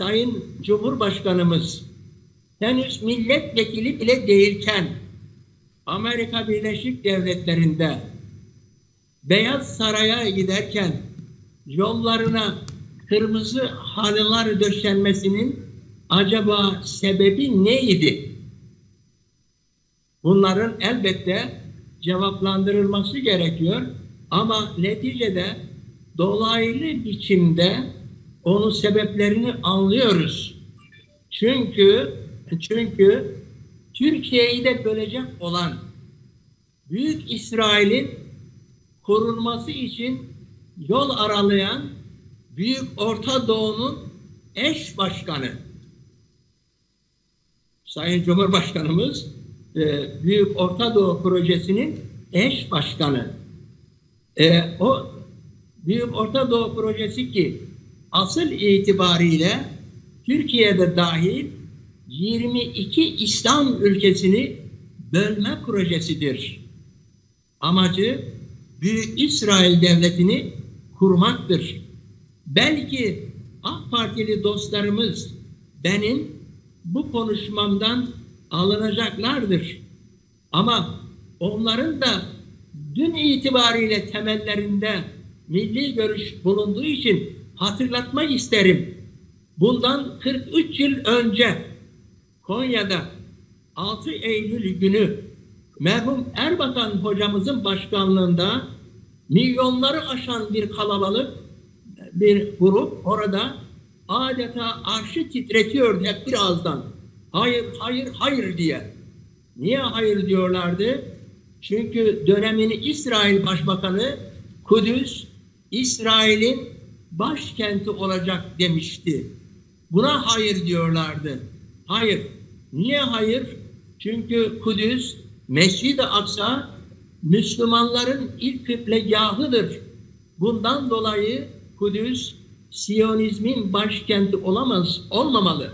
Sayın Cumhurbaşkanımız henüz milletvekili bile değilken Amerika Birleşik Devletleri'nde Beyaz Saray'a giderken yollarına kırmızı halılar döşenmesinin acaba sebebi neydi? Bunların elbette cevaplandırılması gerekiyor ama neticede dolaylı biçimde onun sebeplerini anlıyoruz. Çünkü çünkü Türkiye'yi de bölecek olan Büyük İsrail'in korunması için yol aralayan Büyük Orta Doğu'nun eş başkanı Sayın Cumhurbaşkanımız e, Büyük Orta Doğu Projesi'nin eş başkanı. E, o Büyük Orta Doğu Projesi ki asıl itibariyle Türkiye'de dahil 22 İslam ülkesini bölme projesidir. Amacı Büyük İsrail Devleti'ni kurmaktır. Belki AK Partili dostlarımız benim bu konuşmamdan alınacaklardır. Ama onların da dün itibariyle temellerinde milli görüş bulunduğu için hatırlatmak isterim. Bundan 43 yıl önce Konya'da 6 Eylül günü merhum Erbakan hocamızın başkanlığında milyonları aşan bir kalabalık bir grup orada adeta arşı titretiyordu hep bir ağızdan. Hayır, hayır, hayır diye. Niye hayır diyorlardı? Çünkü dönemin İsrail Başbakanı Kudüs, İsrail'in başkenti olacak demişti. Buna hayır diyorlardı. Hayır. Niye hayır? Çünkü Kudüs, Mescid-i Aksa Müslümanların ilk kıblegahıdır. Bundan dolayı Kudüs Siyonizmin başkenti olamaz, olmamalı.